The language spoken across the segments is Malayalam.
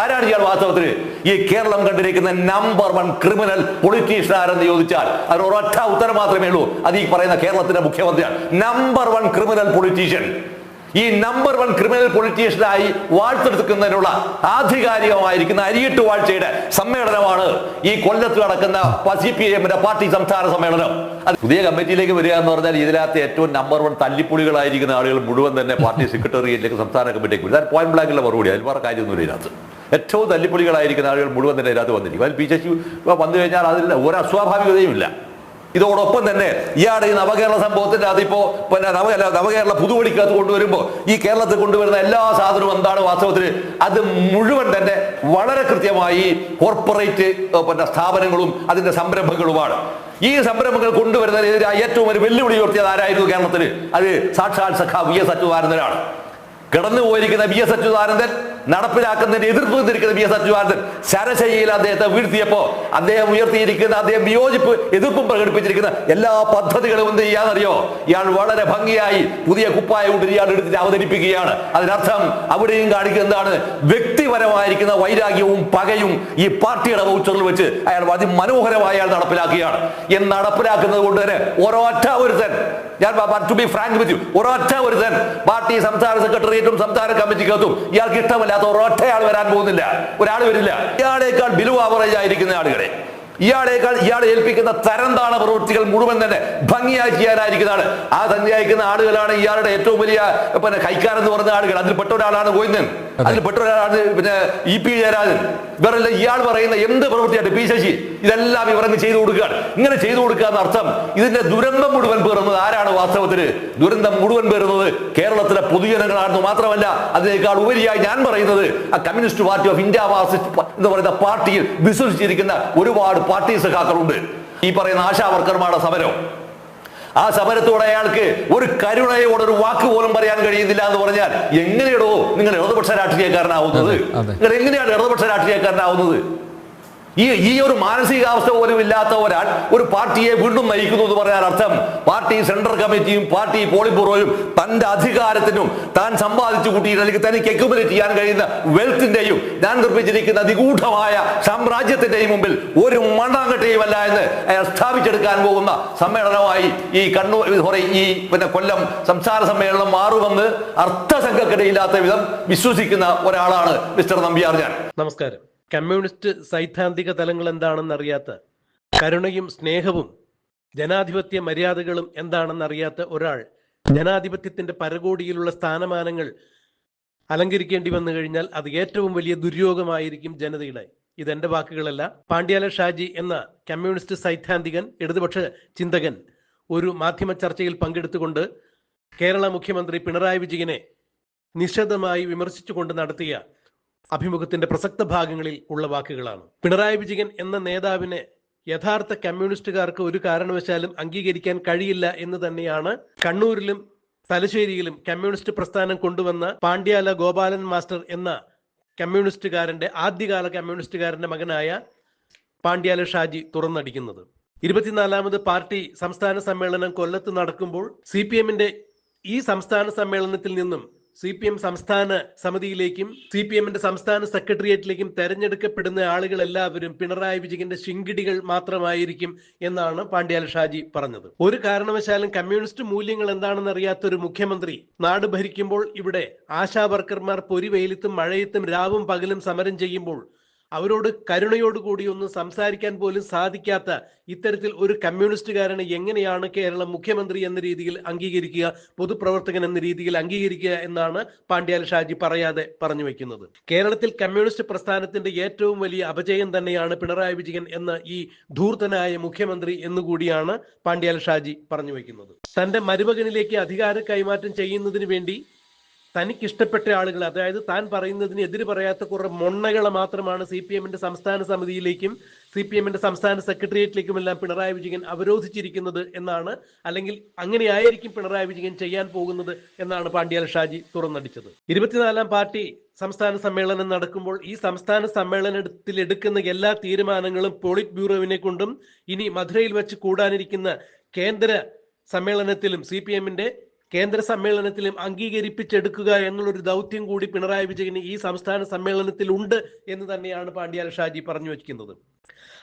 ആരാണ് ഇയാൾ വാസ്തവത്തിൽ? ഈ കേരളം കണ്ടിരിക്കുന്ന നമ്പർ വൺ ക്രിമിനൽ പൊളിറ്റീഷ്യൻ ആരെന്ന് ചോദിച്ചാൽ അതിന് ഒരൊറ്റ ഉത്തരം മാത്രമേ ഉള്ളൂ. അത് ഈ പറയുന്ന കേരളത്തിന്റെ മുഖ്യമന്ത്രിയാണ്. നമ്പർ വൺ ക്രിമിനൽ പൊളിറ്റീഷ്യൻ ഈ നമ്പർ വൺ ക്രിമിനൽ പൊളിറ്റീഷ്യനായി വാഴ്ത്തെടുക്കുന്നതിനുള്ള ആധികാരികമായിരിക്കുന്ന അരിയിട്ട് വാഴ്ചയുടെ സമ്മേളനമാണ് ഈ കൊല്ലത്ത് നടക്കുന്ന സി പി എമ്മിന്റെ പാർട്ടി സംസ്ഥാന സമ്മേളനം. അത് പുതിയ കമ്മിറ്റിയിലേക്ക് വരിക എന്ന് പറഞ്ഞാൽ ഇതിനകത്ത് ഏറ്റവും നമ്പർ വൺ തല്ലിപ്പൊളികളായിരിക്കുന്ന ആളുകൾ മുഴുവൻ തന്നെ പാർട്ടി സെക്രട്ടേറിയറ്റിലേക്ക് സംസ്ഥാന കമ്മിറ്റിയിലേക്ക് വരും. പോയിന്റ് ബ്ലാങ്കിലെ മറുപടി. അതിൽ വേറെ കാര്യമൊന്നുമില്ല ഇതിനകത്ത്. ഏറ്റവും തല്ലിപ്പൊളികളായിരിക്കുന്ന ആളുകൾ മുഴുവൻ തന്നെ ഇതിനകത്ത് വന്നിരിക്കും. അതിൽ പി വന്നു കഴിഞ്ഞാൽ അതിൽ ഒരു അസ്വാഭാവികതയും ഇല്ല ഇതോടൊപ്പം തന്നെ ഇയാളുടെ ഈ നവകേരള സംഭവത്തിന്റെ അതിപ്പോ പിന്നെ നവകേരള നവകേരള പുതുവടിക്കകത്ത് കൊണ്ടുവരുമ്പോൾ ഈ കേരളത്തിൽ കൊണ്ടുവരുന്ന എല്ലാ സാധനവും എന്താണ് വാസ്തവത്തിൽ? അത് മുഴുവൻ തന്നെ വളരെ കൃത്യമായി കോർപ്പറേറ്റ് പിന്നെ സ്ഥാപനങ്ങളും അതിന്റെ സംരംഭങ്ങളുമാണ്. ഈ സംരംഭങ്ങൾ കൊണ്ടുവരുന്നതിനെതിരായി ഏറ്റവും ഒരു വെല്ലുവിളി ഉയർത്തിയത് ആരായിരുന്നു കേരളത്തിൽ? അത് സാക്ഷാൽ സഖാ വി എസ് അച്യുതാനന്ദനാണ്. കിടന്നു പോയിരിക്കുന്ന വി എസ് അച്യുതാനന്ദൻ നടപ്പിലാക്കുന്നതിന് എതിർപ്പ് നിന്നിരിക്കുന്ന ബി എസ് അച്യുതാനന്ദൻ ശരശയ്യയിൽ അദ്ദേഹത്തെ വീഴ്ത്തിയപ്പോ അദ്ദേഹം ഉയർത്തിയിരിക്കുന്ന അദ്ദേഹം വിയോജിപ്പ് എതിർപ്പും പ്രകടിപ്പിച്ചിരിക്കുന്ന എല്ലാ പദ്ധതികളും എന്ത് ചെയ്യാന്നറിയോ? ഇയാൾ വളരെ ഭംഗിയായി പുതിയ കുപ്പായ കൊണ്ട് ഇയാൾ എടുത്തിട്ട് അവതരിപ്പിക്കുകയാണ്. അതിനർത്ഥം അവിടെയും കാണിക്കുന്ന എന്താണ്? വ്യക്തിപരമായിരിക്കുന്ന വൈരാഗ്യവും പകയും ഈ പാർട്ടിയുടെ വൗച്ചറിൽ വെച്ച് അയാൾ അതിമനോഹരമായി അയാൾ നടപ്പിലാക്കുകയാണ്. എന്ന് നടപ്പിലാക്കുന്നത് കൊണ്ട് തന്നെ ഒരൊറ്റ ഒരുത്തൻ ഞാൻ to be frank with you ഒരൊറ്റ ഒരുത്തൻ പാർട്ടി സംസ്ഥാന സെക്രട്ടേറിയറ്റും സംസ്ഥാന കമ്മിറ്റിക്കകത്തും ഇയാൾക്ക് ഇഷ്ടമല്ലാത്ത ഒരൊറ്റ ഒരൊറ്റയാൾ വരാൻ പോകുന്നില്ല. ഒരാൾ വരില്ല. ഇയാളേക്കാൾ ബിലു ആവറേജ് ആയിരിക്കുന്ന ആളുകളെ. ഇയാളേക്കാൾ ഇയാളെ ഏൽപ്പിക്കുന്ന തരംതാണ പ്രവൃത്തികൾ മുഴുവൻ തന്നെ ഭംഗിയായി ചെയ്യാനായിരിക്കുന്നതാണ്. ആ അയക്കുന്ന ആളുകളാണ് ഇയാളുടെ ഏറ്റവും വലിയ പിന്നെ കൈക്കാരൻ എന്ന് പറഞ്ഞ ആളുകൾ. അതിൽ പെട്ട ഒരാളാണ് ഗോവിന്ദൻ. അതിൽ പെട്ട ഒരാളാണ് പിന്നെ ഇ പി ജയരാജൻ. ഇവരെല്ലാം ഇയാൾ പറയുന്ന എന്ത് പ്രവൃത്തിയായിട്ട് പി ശശി. ഇതെല്ലാം ഇവരങ്ങ് ചെയ്തു കൊടുക്കുകയാണ്. ഇങ്ങനെ ചെയ്തു കൊടുക്കുക എന്ന അർത്ഥം ഇതിന്റെ ദുരന്തം മുഴുവൻ പേറുന്നത് ആരാണ് വാസ്തവത്തിൽ ദുരന്തം മുഴുവൻ പേറുന്നത് കേരളത്തിലെ പൊതുജനങ്ങളാണെന്ന് മാത്രമല്ല അതിനേക്കാൾ ഉപരിയായി ഞാൻ പറയുന്നത് ആ കമ്മ്യൂണിസ്റ്റ് പാർട്ടി ഓഫ് ഇന്ത്യ എന്ന് പറയുന്ന പാർട്ടിയിൽ വിശ്വസിച്ചിരിക്കുന്ന ഒരുപാട് പാർട്ടി സഖാക്കളുണ്ട്. ഈ പറയുന്ന ആശാ വർക്കർമാരുടെ സമരം. ആ സമരത്തോടെ അയാൾക്ക് ഒരു കരുണയോടെ ഒരു വാക്ക് പോലും പറയാൻ കഴിയുന്നില്ല എന്ന് പറഞ്ഞാൽ എങ്ങനെയാണോ നിങ്ങൾ ഇടതുപക്ഷ രാഷ്ട്രീയക്കാരനാവുന്നത്. നിങ്ങൾ എങ്ങനെയാണ് ഇടതുപക്ഷ രാഷ്ട്രീയക്കാരനാവുന്നത്? ഈ ഈ ഒരു മാനസികാവസ്ഥ പോലും ഇല്ലാത്ത ഒരാൾ ഒരു പാർട്ടിയെ വീണ്ടും നയിക്കുന്നു എന്ന് പറഞ്ഞാൽ അർത്ഥം പാർട്ടി സെൻട്രൽ കമ്മിറ്റിയും പാർട്ടി പോളിറ്റ് തന്റെ അധികാരത്തിനും താൻ സമ്പാദിച്ചു കൂട്ടിയിട്ട് അല്ലെങ്കിൽ തനിക്ക് അക്യുമുലേറ്റ് ചെയ്യാൻ കഴിയുന്ന വെൽത്തിന്റെയും ഞാൻ നിർമ്മിച്ചിരിക്കുന്ന നിഗൂഢമായ സാമ്രാജ്യത്തിന്റെയും മുമ്പിൽ ഒരു മണ്ണാങ്കട്ടയും അല്ല എന്ന് സ്ഥാപിച്ചെടുക്കാൻ പോകുന്ന സമ്മേളനമായി ഈ കണ്ണൂർ സോറി ഈ പിന്നെ കൊല്ലം സംസാര സമ്മേളനം മാറുമെന്ന് അർത്ഥസംഘക്കിടയില്ലാത്ത വിധം വിശ്വസിക്കുന്ന ഒരാളാണ് മിസ്റ്റർ നമ്പിയാർ ഞാൻ. നമസ്കാരം. കമ്മ്യൂണിസ്റ്റ് സൈദ്ധാന്തിക തലങ്ങൾ എന്താണെന്ന് അറിയാത്ത കരുണയും സ്നേഹവും ജനാധിപത്യ മര്യാദകളും എന്താണെന്ന് അറിയാത്ത ഒരാൾ ജനാധിപത്യത്തിന്റെ പരകോടിയിലുള്ള സ്ഥാനമാനങ്ങൾ അലങ്കരിക്കേണ്ടി വന്നു കഴിഞ്ഞാൽ അത് ഏറ്റവും വലിയ ദുര്യോഗമായിരിക്കും ജനതയുടെ. ഇതെന്റെ വാക്കുകളല്ല. പാണ്ഡ്യാല ഷാജി എന്ന കമ്മ്യൂണിസ്റ്റ് സൈദ്ധാന്തികൻ ഇടതുപക്ഷ ചിന്തകൻ ഒരു മാധ്യമ ചർച്ചയിൽ പങ്കെടുത്തുകൊണ്ട് കേരള മുഖ്യമന്ത്രി പിണറായി വിജയനെ നിശബ്ദമായി വിമർശിച്ചുകൊണ്ട് നടത്തിയ അഭിമുഖത്തിന്റെ പ്രസക്ത ഭാഗങ്ങളിൽ ഉള്ള വാക്കുകളാണ്. പിണറായി വിജയൻ എന്ന നേതാവിനെ യഥാർത്ഥ കമ്മ്യൂണിസ്റ്റുകാർക്ക് ഒരു കാരണവശാലും അംഗീകരിക്കാൻ കഴിയില്ല എന്ന് തന്നെയാണ് കണ്ണൂരിലും തലശ്ശേരിയിലും കമ്മ്യൂണിസ്റ്റ് പ്രസ്ഥാനം കൊണ്ടുവന്ന പാണ്ഡ്യാല ഗോപാലൻ മാസ്റ്റർ എന്ന കമ്മ്യൂണിസ്റ്റുകാരന്റെ ആദ്യകാല കമ്മ്യൂണിസ്റ്റുകാരന്റെ മകനായ പാണ്ഡ്യാല ഷാജി തുറന്നടിക്കുന്നത്. ഇരുപത്തിനാലാമത് പാർട്ടി സംസ്ഥാന സമ്മേളനം കൊല്ലത്ത് നടക്കുമ്പോൾ സി പി എമ്മിന്റെ ഈ സംസ്ഥാന സമ്മേളനത്തിൽ നിന്നും സി പി എം സംസ്ഥാന സമിതിയിലേക്കും സി പി എമ്മിന്റെ സംസ്ഥാന സെക്രട്ടേറിയറ്റിലേക്കും തെരഞ്ഞെടുക്കപ്പെടുന്ന ആളുകളെല്ലാവരും പിണറായി വിജയന്റെ ശിങ്കിടികൾ മാത്രമായിരിക്കും എന്നാണ് പാണ്ഡ്യാൽ ഷാജി പറഞ്ഞത്. ഒരു കാരണവശാലും കമ്മ്യൂണിസ്റ്റ് മൂല്യങ്ങൾ എന്താണെന്ന് അറിയാത്ത ഒരു മുഖ്യമന്ത്രി നാട് ഭരിക്കുമ്പോൾ ഇവിടെ ആശാ വർക്കർമാർ പൊരിവെയിലത്തും മഴയത്തും രാവും പകലും സമരം ചെയ്യുമ്പോൾ അവരോട് കരുണയോടുകൂടി ഒന്ന് സംസാരിക്കാൻ പോലും സാധിക്കാത്ത ഇത്തരത്തിൽ ഒരു കമ്മ്യൂണിസ്റ്റുകാരനെ എങ്ങനെയാണ് കേരളം മുഖ്യമന്ത്രി എന്ന രീതിയിൽ അംഗീകരിക്കുക പൊതുപ്രവർത്തകൻ എന്ന രീതിയിൽ അംഗീകരിക്കുക എന്നാണ് പാണ്ഡ്യാൽ ഷാജി പറയാതെ പറഞ്ഞു വെക്കുന്നത്. കേരളത്തിൽ കമ്മ്യൂണിസ്റ്റ് പ്രസ്ഥാനത്തിന്റെ ഏറ്റവും വലിയ അപജയം തന്നെയാണ് പിണറായി വിജയൻ എന്ന ഈ ധൂർത്തനായ മുഖ്യമന്ത്രി എന്നുകൂടിയാണ് പാണ്ഡ്യാൽ ഷാജി പറഞ്ഞു വെക്കുന്നത്. തന്റെ മരുമകനിലേക്ക് അധികാര കൈമാറ്റം ചെയ്യുന്നതിന് വേണ്ടി തനിക്ക് ഇഷ്ടപ്പെട്ട ആളുകൾ അതായത് താൻ പറയുന്നതിന് എതിര് പറയാത്ത കുറെ മൊണ്ണകളെ മാത്രമാണ് സി പി എമ്മിന്റെ സംസ്ഥാന സമിതിയിലേക്കും സി പി എമ്മിന്റെ സംസ്ഥാന സെക്രട്ടേറിയറ്റിലേക്കും എല്ലാം പിണറായി വിജയൻ അവരോധിച്ചിരിക്കുന്നത് എന്നാണ് അല്ലെങ്കിൽ അങ്ങനെയായിരിക്കും പിണറായി വിജയൻ ചെയ്യാൻ പോകുന്നത് എന്നാണ് പാണ്ഡ്യാൽ ഷാജി തുറന്നടിച്ചത്. ഇരുപത്തിനാലാം പാർട്ടി സംസ്ഥാന സമ്മേളനം നടക്കുമ്പോൾ ഈ സംസ്ഥാന സമ്മേളനത്തിൽ എടുക്കുന്ന എല്ലാ തീരുമാനങ്ങളും പോളിറ്റ് ബ്യൂറോവിനെ കൊണ്ടും ഇനി മധുരയിൽ വെച്ച് കൂടാനിരിക്കുന്ന കേന്ദ്ര സമ്മേളനത്തിലും സി പി എമ്മിന്റെ കേന്ദ്ര സമ്മേളനത്തിലും അംഗീകരിപ്പിച്ചെടുക്കുക എന്നുള്ളൊരു ദൗത്യം കൂടി പിണറായി വിജയന് ഈ സംസ്ഥാന സമ്മേളനത്തിൽ ഉണ്ട് എന്ന് തന്നെയാണ് പാണ്ഡ്യാൽ ഷാജി പറഞ്ഞു വയ്ക്കുന്നത്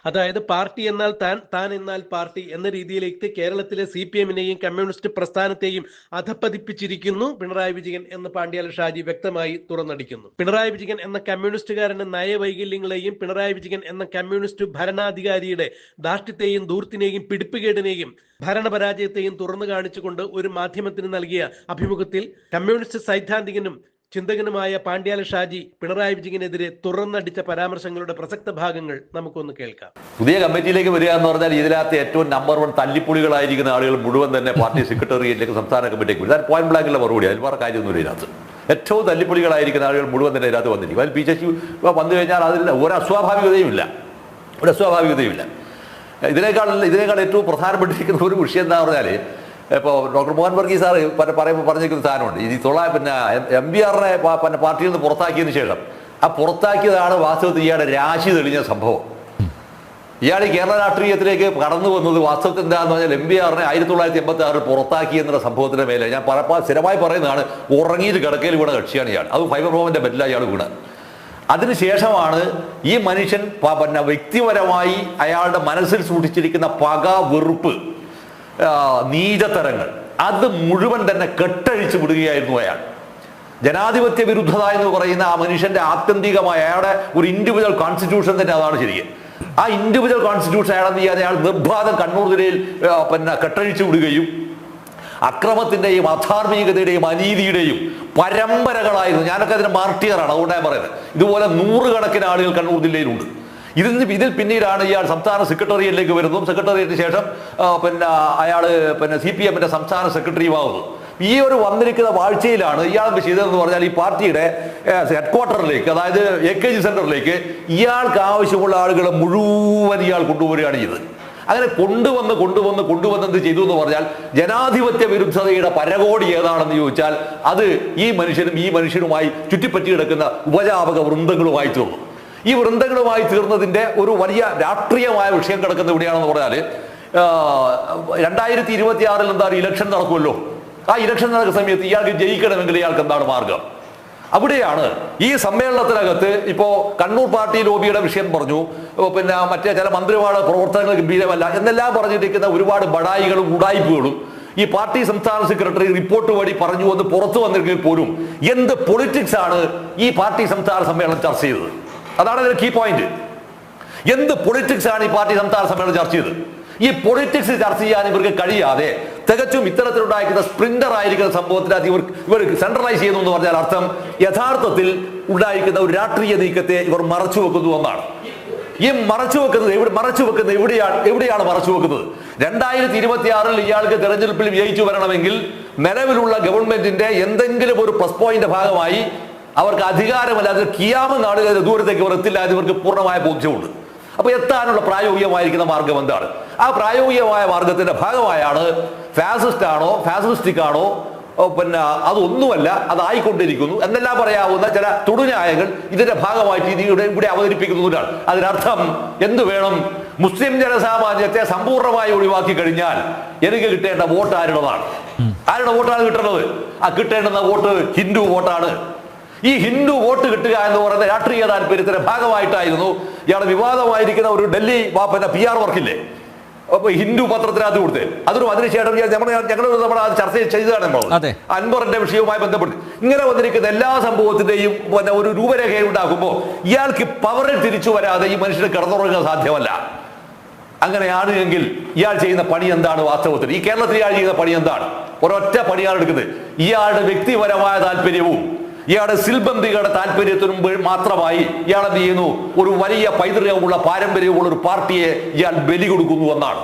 അതായത് പാർട്ടി എന്നാൽ താൻ താൻ എന്നാൽ പാർട്ടി എന്ന രീതിയിലേക്ക് കേരളത്തിലെ സി പി എമ്മിനെയും കമ്മ്യൂണിസ്റ്റ് പ്രസ്ഥാനത്തെയും അധപ്പതിപ്പിച്ചിരിക്കുന്നു പിണറായി വിജയൻ എന്ന് പാണ്ഡ്യാല ഷാജി വ്യക്തമായി തുറന്നടിക്കുന്നു. പിണറായി വിജയൻ എന്ന കമ്മ്യൂണിസ്റ്റുകാരന്റെ നയവൈകല്യങ്ങളെയും പിണറായി വിജയൻ എന്ന കമ്മ്യൂണിസ്റ്റ് ഭരണാധികാരിയുടെ ധാർഷ്ട്യത്തെയും ദൂർത്തിനെയും പിടിപ്പുകേടിനെയും ഭരണപരാജയത്തെയും തുറന്നു കാണിച്ചുകൊണ്ട് ഒരു മാധ്യമത്തിന് നൽകിയ അഭിമുഖത്തിൽ കമ്മ്യൂണിസ്റ്റ് സൈദ്ധാന്തികനും ചിന്തകനുമായ പാണ്ഡ്യാല ഷാജി പിണറായി വിജയനെതിരെ തുറന്നടിച്ച പരാമർശങ്ങളുടെ പ്രസക്ത ഭാഗങ്ങൾ നമുക്കൊന്ന് കേൾക്കാം. പുതിയ കമ്മിറ്റിയിലേക്ക് വരിക എന്ന് പറഞ്ഞാൽ ഇതിനകത്ത് ഏറ്റവും നമ്പർ വൺ തല്ലിപ്പൊളികളായിരിക്കുന്ന ആളുകൾ മുഴുവൻ തന്നെ പാർട്ടി സെക്രട്ടേറിയറ്റിലേക്ക് സംസ്ഥാന കമ്മിറ്റിക്ക് വരും. പോയിന്റ് ബ്ലാങ്കിലെ മറുപടി. അതിൽ വേറെ കാര്യമൊന്നുമില്ല ഇതിനകത്ത്. ഏറ്റവും തല്ലിപ്പൊളികളായിരിക്കുന്ന ആളുകൾ മുഴുവൻ തന്നെ ഇതിനകത്ത് വന്നിരിക്കും. അതിൽ പി ശശി വന്നു കഴിഞ്ഞാൽ അതിൽ ഒരു അസ്വാഭാവികതയുമില്ല. ഒരു അസ്വാഭാവികതയുമില്ല. ഇതിനേക്കാൾ ഇതിനേക്കാൾ ഏറ്റവും പ്രധാനപ്പെട്ടിരിക്കുന്ന ഒരു വിഷയം എന്താ പറഞ്ഞാൽ ഇപ്പോൾ ഡോക്ടർ മോഹൻ വർഗീസ് സാറ് പറയുമ്പോൾ പറഞ്ഞിരിക്കുന്ന സാധനമുണ്ട്. ഈ തൊള്ള പിന്നെ എം ബി ആറിനെ പിന്നെ പാർട്ടിയിൽ നിന്ന് പുറത്താക്കിയതിന് ശേഷം ആ പുറത്താക്കിയതാണ് വാസ്തവത്തിൽ ഇയാളുടെ രാശി തെളിഞ്ഞ സംഭവം. ഇയാൾ കേരള രാഷ്ട്രീയത്തിലേക്ക് കടന്നു വന്നത് വാസ്തവത്തിൽ എന്താണെന്ന് പറഞ്ഞാൽ എം ബി ആറിനെ ആയിരത്തി തൊള്ളായിരത്തി എൺപത്തി ആറിൽ പുറത്താക്കി എന്നുള്ള സംഭവത്തിന്റെ മേലെ ഞാൻ സ്ഥിരമായി പറയുന്നതാണ് ഉറങ്ങിയിട്ട് കിടക്കയിൽ വീണ കക്ഷിയാണ് ഇയാൾ. അത് ഫൈബർ ഭവന്റെ ബെല്ല ഇയാൾ വീണ്. അതിനുശേഷമാണ് ഈ മനുഷ്യൻ പ- പിന്നെ വ്യക്തിപരമായി അയാളുടെ മനസ്സിൽ സൂക്ഷിച്ചിരിക്കുന്ന പക വെറുപ്പ് നീചത്തരങ്ങൾ അത് മുഴുവൻ തന്നെ കെട്ടഴിച്ചു വിടുകയായിരുന്നു അയാൾ. ജനാധിപത്യ വിരുദ്ധത എന്ന് പറയുന്ന ആ മനുഷ്യന്റെ ആത്യന്തികമായ അയാളുടെ ഒരു ഇൻഡിവിജ്വൽ കോൺസ്റ്റിറ്റ്യൂഷൻ തന്നെ അതാണ് ശരിക്കും. ആ ഇൻഡിവിജ്വൽ കോൺസ്റ്റിറ്റ്യൂഷൻ അയാൾ എന്ത് ചെയ്യാതെ അയാൾ നിർബാധം കണ്ണൂർ ജില്ലയിൽ പിന്നെ കെട്ടഴിച്ചു വിടുകയും അക്രമത്തിന്റെയും അധാർമികതയുടെയും അനീതിയുടെയും പരമ്പരകളായിരുന്നു. ഞാനൊക്കെ അതിന് മാർട്ടിയറാണ് അതുകൊണ്ട് ഞാൻ പറയുന്നത്. ഇതുപോലെ നൂറുകണക്കിന് ആളുകൾ കണ്ണൂർ ജില്ലയിലുണ്ട്. ഇതിൽ നിന്ന് ഇതിൽ പിന്നീടാണ് ഇയാൾ സംസ്ഥാന സെക്രട്ടേറിയറ്റിലേക്ക് വരുന്നതും സെക്രട്ടേറിയറ്റിന് ശേഷം പിന്നെ അയാൾ പിന്നെ സി പി എമ്മിന്റെ സംസ്ഥാന സെക്രട്ടറിയുമാവുന്നത്. ഈ ഒരു വന്നിരിക്കുന്ന വാഴ്ചയിലാണ് ഇയാൾ ചെയ്തതെന്ന് പറഞ്ഞാൽ ഈ പാർട്ടിയുടെ ഹെഡ് ക്വാർട്ടറിലേക്ക് അതായത് എ കെ ജി സെന്ററിലേക്ക് ഇയാൾക്ക് ആവശ്യമുള്ള ആളുകളെ മുഴുവൻ ഇയാൾ കൊണ്ടുവരികയാണ് ചെയ്തത്. അങ്ങനെ കൊണ്ടുവന്ന് കൊണ്ടുവന്ന് കൊണ്ടുവന്ന് എന്ത് ചെയ്തു എന്ന് പറഞ്ഞാൽ ജനാധിപത്യ വിരുദ്ധതയുടെ പരകോടി ഏതാണെന്ന് ചോദിച്ചാൽ അത് ഈ മനുഷ്യനും ഈ മനുഷ്യനുമായി ചുറ്റിപ്പറ്റി കിടക്കുന്ന ഉപജാപക വൃന്ദങ്ങളുമായി തീർന്നു ഈ വൃന്ദങ്ങളുമായി തീർന്നതിന്റെ ഒരു വലിയ രാഷ്ട്രീയമായ വിഷയം കിടക്കുന്ന എവിടെയാണെന്ന് പറഞ്ഞാൽ രണ്ടായിരത്തി ഇരുപത്തി ആറിൽ എന്താ ഇലക്ഷൻ നടക്കുമല്ലോ? ആ ഇലക്ഷൻ നടക്കുന്ന സമയത്ത് ഇയാൾക്ക് ജയിക്കണമെങ്കിൽ ഇയാൾക്ക് എന്താണ് മാർഗം? അവിടെയാണ് ഈ സമ്മേളനത്തിനകത്ത് ഇപ്പോ കണ്ണൂർ പാർട്ടി ലോബിയുടെ വിഷയം പറഞ്ഞു പിന്നെ മറ്റേ ചില മന്ത്രിമാരുടെ പ്രവർത്തനങ്ങൾ ഗംഭീരമല്ല എന്നെല്ലാം പറഞ്ഞിരിക്കുന്ന ഒരുപാട് ബടായികളും ഉടായ്പകളും ഈ പാർട്ടി സംസ്ഥാന സെക്രട്ടറി റിപ്പോർട്ട് വഴി പറഞ്ഞു എന്ന് പുറത്തു വന്നിരിക്കുമ്പോൾ പോലും എന്ത് പൊളിറ്റിക്സ് ആണ് ഈ പാർട്ടി സംസ്ഥാന സമ്മേളനം ചർച്ച ചെയ്തത്? അതാണ് അതിന്റെ കീ പോയിന്റ് എന്ത് പൊളിറ്റിക്സ് ആണ് ഈ പാർട്ടി സംസ്ഥാന സമ്മേളനം ചർച്ച ചെയ്തത്? ഈ പൊളിറ്റിക്സ് ചർച്ച ചെയ്യാൻ ഇവർക്ക് കഴിയാതെ തികച്ചും ഇത്തരത്തിലുണ്ടായിരിക്കുന്ന സ്പ്രിന്റർ ആയിരിക്കുന്ന സംഭവത്തിനകത്ത് ഇവർ ഇവർ സെൻട്രലൈസ് ചെയ്യുന്നു എന്ന് പറഞ്ഞാൽ അർത്ഥം യഥാർത്ഥത്തിൽ ഉണ്ടായിരിക്കുന്ന ഒരു രാഷ്ട്രീയ നീക്കത്തെ ഇവർ മറച്ചു വെക്കുന്നു എന്നാണ്. ഈ മറച്ചു വെക്കുന്നത് എവിടെ മറച്ചു വെക്കുന്നത് എവിടെയാണ് എവിടെയാണ് മറച്ചു വെക്കുന്നത്? രണ്ടായിരത്തി ഇരുപത്തി ആറിൽ ഇയാൾക്ക് തെരഞ്ഞെടുപ്പിൽ വിജയിച്ചു വരണമെങ്കിൽ നിലവിലുള്ള ഗവൺമെന്റിന്റെ എന്തെങ്കിലും ഒരു പ്ലസ് പോയിന്റ് ഭാഗമായി അവർക്ക് അധികാരമല്ല. അത് കിയാമ നാടുകളുടെ ദൂരത്തേക്ക് അവർ ഇവർക്ക് പൂർണമായ ബോധ്യമുണ്ട്. അപ്പൊ എത്താനുള്ള പ്രായോഗികമായിരിക്കുന്ന മാർഗം എന്താണ്? ആ പ്രായോഗികമായ മാർഗത്തിന്റെ ഭാഗമായാണ് ഫാസിസ്റ്റ് ആണോ ഫാസിസ്റ്റിക് ആണോ പിന്നെ അതൊന്നുമല്ല അതായിക്കൊണ്ടിരിക്കുന്നു. എന്നെല്ലാം പറയാവുന്ന ചില തുടുന്യായങ്ങൾ ഇതിന്റെ ഭാഗമായിട്ട് ഇതിയുടെ ഇവിടെ അവതരിപ്പിക്കുന്നതിനാണ് അതിനർത്ഥം എന്ത് വേണം? മുസ്ലിം ജനസാമാന്യത്തെ സമ്പൂർണമായി ഒഴിവാക്കി കഴിഞ്ഞാൽ എനിക്ക് കിട്ടേണ്ട വോട്ട് ആരുടേതാണ്? ആരുടെ വോട്ടാണ് കിട്ടേണ്ടത്? ആ കിട്ടേണ്ടുന്ന വോട്ട് ഹിന്ദു വോട്ടാണ്. ഈ ഹിന്ദു വോട്ട് കിട്ടുക എന്ന് പറയുന്ന രാഷ്ട്രീയ താല്പര്യത്തിന്റെ ഭാഗമായിട്ടായിരുന്നു. ഇയാളെ വിവാദമായിരിക്കുന്ന ഒരു ഡൽഹി വാപ്പന്റെ പി ആർ വർക്കില്ലേ? അപ്പൊ ഹിന്ദു പത്രത്തിനകത്ത് കൊടുത്തേ. അതിനും അതിനുശേഷം ഞങ്ങൾ ഞങ്ങൾ നമ്മൾ അത് ചർച്ച ചെയ്തതാണ് നമ്മൾ. അൻവറിന്റെ വിഷയവുമായി ബന്ധപ്പെട്ട്. ഇങ്ങനെ വന്നിരിക്കുന്ന എല്ലാ സംഭവത്തിന്റെയും പിന്നെ ഒരു രൂപരേഖ ഉണ്ടാക്കുമ്പോൾ ഇയാൾക്ക് പവറിൽ തിരിച്ചു വരാതെ ഈ മനുഷ്യന് കിടന്നുറങ്ങാൻ സാധ്യമല്ല. അങ്ങനെയാണ് എങ്കിൽ ഇയാൾ ചെയ്യുന്ന പണി എന്താണ് വാസ്തവത്തിൽ? ഈ കേരളത്തിൽ ഇയാൾ ചെയ്യുന്ന പണി എന്താണ്? ഒരൊറ്റ പണിയാണ് എടുക്കുന്നത്. ഇയാളുടെ വ്യക്തിപരമായ താല്പര്യവും ഇയാളുടെ സിൽബന്ധികളുടെ താല്പര്യത്തിനും മാത്രമായി ഇയാൾ എന്ത് ചെയ്യുന്നു? ഒരു വലിയ പൈതൃകമുള്ള പാരമ്പര്യമുള്ള ഒരു പാർട്ടിയെ ഇയാൾ ബലി കൊടുക്കുന്നു എന്നാണ്.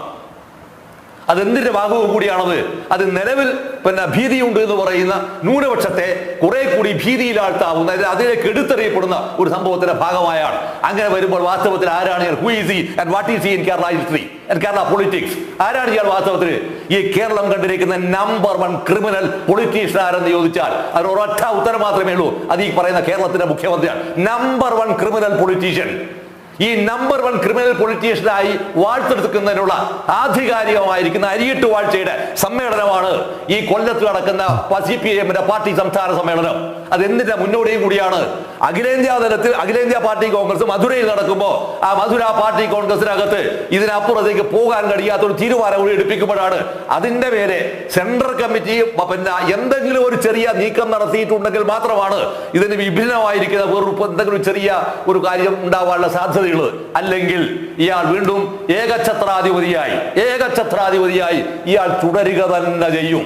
അതെന്തിന്റെ ഭാഗവും കൂടിയാണത്? അത് നിലവിൽ പിന്നെ ഭീതിയുണ്ട് എന്ന് പറയുന്ന ന്യൂനപക്ഷത്തെ കുറെ കൂടി ഭീതിയിലാഴ്ത്താവുന്ന അതിലേക്ക് എടുത്തെറിയപ്പെടുന്ന ഒരു സംഭവത്തിന്റെ ഭാഗമായാണ്. അങ്ങനെ വരുമ്പോൾ വാസ്തവത്തിൽ ആരാണ് who is what is in Kerala Kerala politics ആരാണ് ഇയാൾ വാസ്തവത്തിൽ? ഈ കേരളം കണ്ടിരിക്കുന്ന നമ്പർ വൺ ക്രിമിനൽ പൊളിറ്റീഷ്യൻ ആരെന്ന് ചോദിച്ചാൽ അതിന് ഒരൊറ്റ ഉത്തരം മാത്രമേ ഉള്ളൂ. അത് ഈ പറയുന്ന കേരളത്തിന്റെ മുഖ്യമന്ത്രിയാണ്. നമ്പർ വൺ ക്രിമിനൽ പൊളിറ്റീഷ്യൻ ഈ നമ്പർ വൺ ക്രിമിനൽ പൊളിറ്റീഷ്യനായി വാഴ്ത്തെടുക്കുന്നതിനുള്ള ആധികാരികമായിരിക്കുന്ന അരിയിട്ട് വാഴ്ചയുടെ സമ്മേളനമാണ് ഈ കൊല്ലത്ത് നടക്കുന്ന സി പി എമ്മിന്റെ പാർട്ടി സംസ്ഥാന സമ്മേളനം. അത് എന്തിന്റെ മുന്നോടിയും കൂടിയാണ്. അഖിലേന്ത്യാ തലത്തിൽ അഖിലേന്ത്യാ പാർട്ടി കോൺഗ്രസ് മധുരയിൽ നടക്കുമ്പോൾ ആ മധുര പാർട്ടി കോൺഗ്രസിനകത്ത് ഇതിനപ്പുറത്തേക്ക് പോകാൻ കഴിയാത്ത ഒരു തീരുമാനം കൂടി എടുപ്പിക്കുമ്പോഴാണ് അതിന്റെ പേരെ സെൻട്രൽ കമ്മിറ്റി. പിന്നെ എന്തെങ്കിലും ഒരു ചെറിയ നീക്കം നടത്തിയിട്ടുണ്ടെങ്കിൽ മാത്രമാണ് ഇതിന് വിഭിന്നമായിരിക്കുന്ന വേറൊരു എന്തെങ്കിലും ചെറിയ ഒരു കാര്യം ഉണ്ടാവാനുള്ള സാധ്യതയുള്ളത് അല്ലെങ്കിൽ ഇയാൾ വീണ്ടും ഏകഛത്രാധിപതിയായി. ഏകഛത്രാധിപതിയായി ഇയാൾ തുടരുക തന്നെ ചെയ്യും.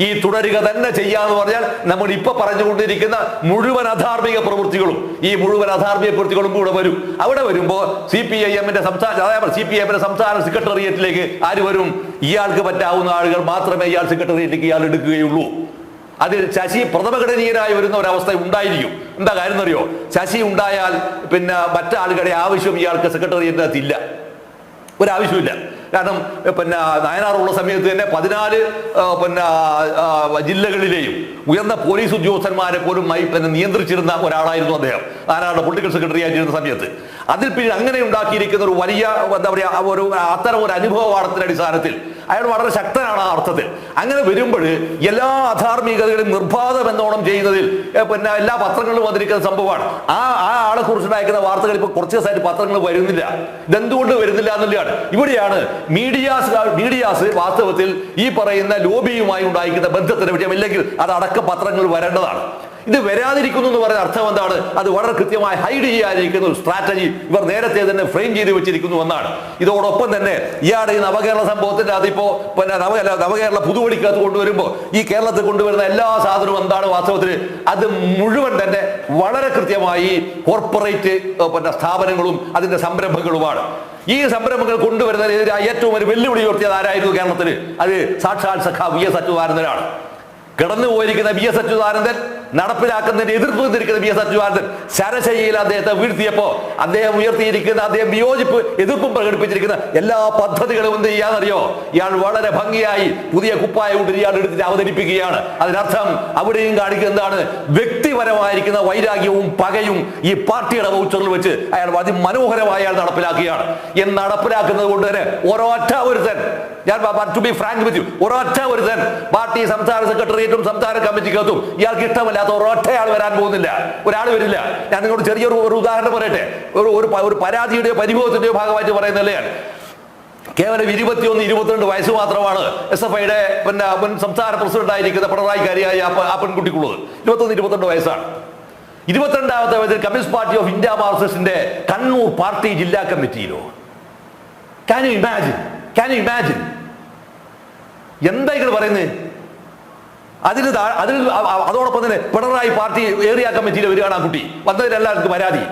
ഈ തുടരുക തന്നെ ചെയ്യാന്ന് പറഞ്ഞാൽ നമ്മൾ ഇപ്പൊ പറഞ്ഞുകൊണ്ടിരിക്കുന്ന മുഴുവൻ അധാർമിക പ്രവൃത്തികളും ഈ മുഴുവൻ അധാർമിക പ്രവൃത്തികളും കൂടെ വരും. അവിടെ വരുമ്പോ സി പി ഐ എമ്മിന്റെ സംസ്ഥാന അതായത് സി പി എമ്മിന്റെ സംസ്ഥാന സെക്രട്ടേറിയറ്റിലേക്ക് ആര് വരും? ഇയാൾക്ക് പറ്റാവുന്ന ആളുകൾ മാത്രമേ ഇയാൾ സെക്രട്ടേറിയറ്റിലേക്ക് ഇയാൾ എടുക്കുകയുള്ളൂ. അതിൽ ശശി പ്രഥമഘടനീയനായി വരുന്ന ഒരവസ്ഥ ഉണ്ടായിരിക്കും. എന്താ കാര്യം എന്നറിയോ? ശശി ഉണ്ടായാൽ പിന്നെ മറ്റാളുകളുടെ ആവശ്യം ഇയാൾക്ക് സെക്രട്ടേറിയറ്റിനകത്ത് ഇല്ല ഒരാവശ്യമില്ല കാരണം പിന്നെ നയനാറുള്ള സമയത്ത് തന്നെ പതിനാല് പിന്നെ ജില്ലകളിലെയും ഉയർന്ന പോലീസ് ഉദ്യോഗസ്ഥന്മാരെ പോലും പിന്നെ നിയന്ത്രിച്ചിരുന്ന ഒരാളായിരുന്നു അദ്ദേഹം. നായനാറുടെ പൊളിറ്റിക്കൽ സെക്രട്ടറി ആയിരുന്ന സമയത്ത്. അതിൽ പിന്നെ അങ്ങനെ ഉണ്ടാക്കിയിരിക്കുന്ന ഒരു വലിയ എന്താ പറയുക ഒരു അത്തരം ഒരു അനുഭവപാഠത്തിന്റെ അടിസ്ഥാനത്തിൽ അയാൾ വളരെ ശക്തനാണ് ആ അർത്ഥത്തിൽ. അങ്ങനെ വരുമ്പോൾ എല്ലാ അധാർമികതകളും നിർബാധം എന്നോണം ചെയ്യുന്നതിൽ പിന്നെ എല്ലാ പത്രങ്ങളിലും വന്നിരിക്കുന്ന സംഭവമാണ്. ആ ആ ആളെ കുറിച്ചുണ്ടായിരിക്കുന്ന വാർത്തകൾ ഇപ്പൊ കുറച്ച് ദിവസമായിട്ട് പത്രങ്ങൾ വരുന്നില്ല. ഇതെന്തുകൊണ്ട് വരുന്നില്ല എന്നുള്ളതാണ്. ഇവിടെയാണ് മീഡിയാസ് മീഡിയാസ് വാസ്തവത്തിൽ ഈ പറയുന്ന ലോബിയുമായി ഉണ്ടായിരിക്കുന്ന ബന്ധത്തിന് വിഷയം ഇല്ലെങ്കിൽ അത് അടക്ക പത്രങ്ങൾ വരേണ്ടതാണ്. ഇത് വരാതിരിക്കുന്നു എന്ന് പറയുന്ന അർത്ഥം എന്താണ്? അത് വളരെ കൃത്യമായി ഹൈഡ് ചെയ്യാതിരിക്കുന്ന ഒരു സ്ട്രാറ്റജി ഇവർ നേരത്തെ തന്നെ ഫ്രെയിം ചെയ്ത് വെച്ചിരിക്കുന്നു എന്നാണ്. ഇതോടൊപ്പം തന്നെ ഇയാളുടെ ഈ നവകേരള സംഭവത്തിന്റെ അതിപ്പോ പിന്നെ നവകേരള നവകേരള പുതുവടിക്കകത്ത് കൊണ്ടുവരുമ്പോൾ ഈ കേരളത്തിൽ കൊണ്ടുവരുന്ന എല്ലാ സാധനവും എന്താണ് വാസ്തവത്തിൽ? അത് മുഴുവൻ തന്നെ വളരെ കൃത്യമായി കോർപ്പറേറ്റ് പിന്നെ സ്ഥാപനങ്ങളും അതിന്റെ സംരംഭങ്ങളുമാണ്. ഈ സംരംഭങ്ങൾ കൊണ്ടുവരുന്നതിനെതിരായി ഏറ്റവും ഒരു വെല്ലുവിളി ഉയർത്തിയത് ആരായിരുന്നു കേരളത്തിൽ? അത് സാക്ഷാൽ സഖാ വി എസ് അച്യുതാനന്ദനാണ്. കിടന്നു പോയിരിക്കുന്ന വി എസ് അച്യുതാനന്ദൻ നടപ്പിലാക്കുന്നതിന് എതിർപ്പ് നിന്നിരിക്കുന്ന വി എസ് അച്യുതാനന്ദൻ ശരശയ്യയിൽ അദ്ദേഹത്തെ വീഴ്ത്തിയപ്പോ അദ്ദേഹം ഉയർത്തിയിരിക്കുന്ന അദ്ദേഹം വിയോജിപ്പ് എതിർപ്പും പ്രകടിപ്പിച്ചിരിക്കുന്ന എല്ലാ പദ്ധതികളും എന്ത് ചെയ്യാന്നറിയോ? ഇയാൾ വളരെ ഭംഗിയായി പുതിയ കുപ്പായ കൊണ്ട് ഇയാൾ എടുത്തിട്ട് അവതരിപ്പിക്കുകയാണ്. അതിനർത്ഥം അവിടെയും കാണിക്കുന്ന എന്താണ്? വ്യക്തിപരമായിരിക്കുന്ന വൈരാഗ്യവും പകയും ഈ പാർട്ടിയുടെ വൗച്ചറിൽ വെച്ച് അയാൾ അതിമനോഹരമായി അയാൾ നടപ്പിലാക്കുകയാണ്. എന്ന് നടപ്പിലാക്കുന്നത് കൊണ്ട് തന്നെ ഒരൊറ്റ ഒരുത്തൻ ഞാൻ to be frank with you ഒരൊറ്റ ഒരുത്തൻ പാർട്ടി സംസ്ഥാന സെക്രട്ടേറിയറ്റും സംസ്ഥാന കമ്മിറ്റിക്കകത്തും ഇയാൾക്ക് ഇഷ്ടമല്ലാത്ത ഒരൊറ്റയാൾ വരാൻ പോകുന്നില്ല. ഒരാൾ വരില്ല. ഞാൻ നിങ്ങളോട് ചെറിയൊരു ഒരു ഉദാഹരണം പറയട്ടെ. ഒരു ഒരു പരാതിയുടെയോ പരിഭവത്തിന്റെയോ ഭാഗമായിട്ട് പറയുന്നില്ലയാണ് കേവലം ഇരുപത്തിയൊന്ന് ഇരുപത്തിരണ്ട് വയസ്സ് മാത്രമാണ് എസ് എഫ് ഐയുടെ പിന്നെ മുൻ സംസ്ഥാന പ്രസിഡന്റ് ആയിരിക്കുന്ന പിണറായിക്കാരിയായ ആ പെൺകുട്ടിക്കുള്ളത്. ഇരുപത്തൊന്ന് ഇരുപത്തിരണ്ട് വയസ്സാണ്. ഇരുപത്തിരണ്ടാമത്തെ വയസ്സിൽ കമ്മ്യൂണിസ്റ്റ് പാർട്ടി ഓഫ് ഇന്ത്യ മാർക്സിസ്റ്റിന്റെ കണ്ണൂർ പാർട്ടി ജില്ലാ കമ്മിറ്റിയിലോ? Can you imagine can you imagine എന്താ പറയുന്നത്? അതിന് അതിൽ അതോടൊപ്പം തന്നെ പിണറായി പാർട്ടി ഏരിയ കമ്മിറ്റിയിൽ വരികയാണ് ആ കുട്ടി. വന്നതിലെല്ലാവർക്കും പരാതി.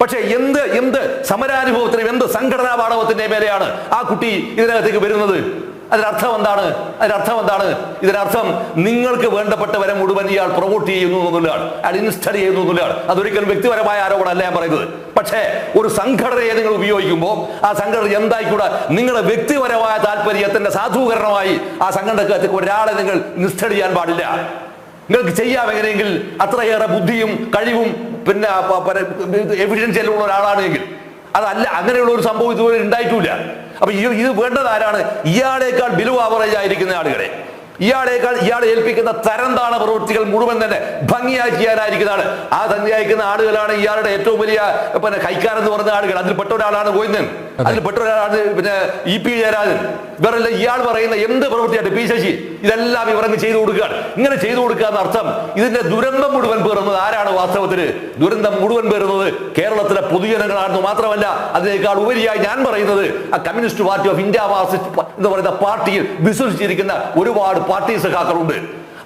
പക്ഷേ എന്ത് എന്ത് സമരാനുഭവത്തിനും എന്ത് സംഘടനാ പാഠവത്തിന്റെ മേലെയാണ് ആ കുട്ടി ഇതിനകത്തേക്ക് വരുന്നത്? അതിനർത്ഥം എന്താണ്? അതിനർത്ഥം എന്താണ്? ഇതിനർത്ഥം നിങ്ങൾക്ക് വേണ്ടപ്പെട്ടവരെ മുഴുവൻ ഇയാൾ പ്രൊമോട്ട് ചെയ്യുന്നു എന്നുള്ളതാണ്. ഇൻസ്റ്റഡ് ചെയ്യുന്നു എന്നുള്ളതാണ്. അതൊരിക്കലും വ്യക്തിപരമായ ആരോപണമല്ല ഞാൻ പറയുന്നത്. പക്ഷേ ഒരു സംഘടനയെ നിങ്ങൾ ഉപയോഗിക്കുമ്പോൾ ആ സംഘടന എന്തായിക്കൂടെ? നിങ്ങളുടെ വ്യക്തിപരമായ താല്പര്യത്തിന്റെ സാധൂകരണമായി ആ സംഘടനക്കകത്തേക്ക് ഒരാളെ നിങ്ങൾ നിഷ്ഠ ചെയ്യാൻ പാടില്ല. നിങ്ങൾക്ക് ചെയ്യാം എങ്ങനെയെങ്കിൽ അത്രയേറെ ബുദ്ധിയും കഴിവും പിന്നെ എവിഡൻസ് എല്ലാം ഉള്ള ഒരാളാണെങ്കിൽ. അതല്ല അങ്ങനെയുള്ള ഒരു സംഭവം ഇതുവരെ ഉണ്ടായിട്ടില്ല. അപ്പൊ ഇത് വേണ്ടത് ആരാണ്? ഇയാളേക്കാൾ ബിലോ ആവറേജ് ആയിരിക്കുന്ന ആളുകളെ. ഇയാളേക്കാൾ ഇയാളെ ഏൽപ്പിക്കുന്ന തരം താണ പ്രവൃത്തികൾ മുഴുവൻ തന്നെ ഭംഗിയായി ചെയ്യാനായിരിക്കുന്നതാണ്. ആ തന്നെയായിരിക്കുന്ന ആളുകളാണ് ഇയാളുടെ ഏറ്റവും വലിയ പിന്നെ കൈക്കാരൻ എന്ന് പറഞ്ഞ ആളുകൾ. അതിൽ പെട്ട ഒരാളാണ് ഗോവിന്ദൻ. അതിൽ പെട്ട ഒരാളാണ് പിന്നെ ഇ പി ജയരാജൻ. ഇവരെല്ലാം ഇയാൾ പറയുന്ന എന്ത് പ്രവൃത്തിയായിട്ട് പി ശശി ഇതെല്ലാം ഇവരങ്ങ് ചെയ്തു കൊടുക്കുകയാണ്. ഇങ്ങനെ ചെയ്തു കൊടുക്കുക എന്ന അർത്ഥം ഇതിന്റെ ദുരന്തം മുഴുവൻ പേറുന്നത് ആരാണ് വാസ്തവത്തിൽ ദുരന്തം മുഴുവൻ പേറുന്നത് കേരളത്തിലെ പൊതുജനങ്ങളാണെന്ന് മാത്രമല്ല അതിനേക്കാൾ ഉപരിയായി ഞാൻ പറയുന്നത് ആ communist party of India Marxist എന്ന് പറയുന്ന പാർട്ടിയിൽ വിശ്വസിച്ചിരിക്കുന്ന ഒരുപാട് പാർട്ടി സഖാക്കളുണ്ട്.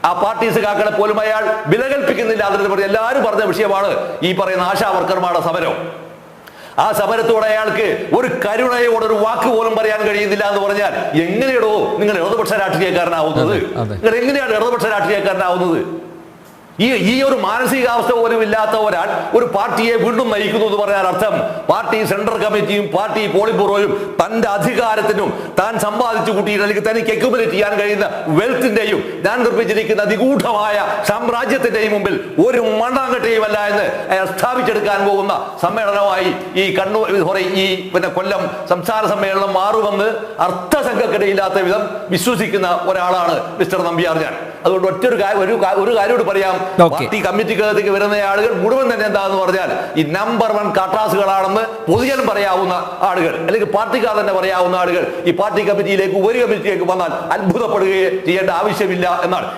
ആ പാർട്ടി സഖാക്കളെ പോലും അയാൾ വിലകൽപ്പിക്കുന്നില്ല അതിന് പറഞ്ഞ് എല്ലാവരും പറഞ്ഞ വിഷയമാണ് ഈ പറയുന്ന ആശാ വർക്കർമാരുടെ സമരം. ആ സമരത്തോടെ അയാൾക്ക് ഒരു കരുണയോടെ ഒരു വാക്ക് പോലും പറയാൻ കഴിയുന്നില്ല എന്ന് പറഞ്ഞാൽ എങ്ങനെയാണോ നിങ്ങൾ ഇടതുപക്ഷ രാഷ്ട്രീയക്കാരനാവുന്നത്. നിങ്ങൾ എങ്ങനെയാണ് ഇടതുപക്ഷ രാഷ്ട്രീയക്കാരനാവുന്നത്? ഈ ഈ ഒരു മാനസികാവസ്ഥ പോലും ഇല്ലാത്ത ഒരാൾ ഒരു പാർട്ടിയെ വീണ്ടും നയിക്കുന്നു എന്ന് പറഞ്ഞാൽ അർത്ഥം പാർട്ടി സെൻട്രൽ കമ്മിറ്റിയും പാർട്ടി പോളിറ്റ് ബ്യൂറോയും തന്റെ അധികാരത്തിനും താൻ സമ്പാദിച്ചു കൂട്ടിയിട്ട് അല്ലെങ്കിൽ തനിക്ക് അക്യുമുലേറ്റ് ചെയ്യാൻ കഴിയുന്ന വെൽത്തിന്റെയും ഞാൻ നിർമ്മിച്ചിരിക്കുന്ന നിഗൂഢമായ സാമ്രാജ്യത്തിന്റെയും മുമ്പിൽ ഒരു മണ്ണാങ്കട്ടയുമല്ല എന്ന് അയാൾ സ്ഥാപിച്ചെടുക്കാൻ പോകുന്ന സമ്മേളനമായി ഈ കണ്ണൂർ സോറി ഈ പിന്നെ കൊല്ലം സംസ്ഥാന സമ്മേളനം മാറുമെന്ന് അർത്ഥസംഘക്കിടയില്ലാത്ത വിധം വിശ്വസിക്കുന്ന ഒരാളാണ് മിസ്റ്റർ നമ്പിയാർ ഞാൻ. അതുകൊണ്ട് ഒറ്റൊരു ഒരു ഒരു കാര്യോട് പറയാം. ഈ പാർട്ടി കമ്മിറ്റിക്കകത്തേക്ക് വരുന്ന ആളുകൾ മുഴുവൻ തന്നെ എന്താന്ന് പറഞ്ഞാൽ ഈ നമ്പർ വൺ കാട്ടാസുകളാണെന്ന് പൊതുജനം പറയാവുന്ന ആളുകൾ അല്ലെങ്കിൽ പാർട്ടിക്കാർ തന്നെ പറയാവുന്ന ആളുകൾ ഈ പാർട്ടി കമ്മിറ്റിയിലേക്ക് ഒരു കമ്മിറ്റിയിലേക്ക് വന്നാൽ അത്ഭുതപ്പെടുകയോ ചെയ്യേണ്ട ആവശ്യമില്ല എന്നാണ്.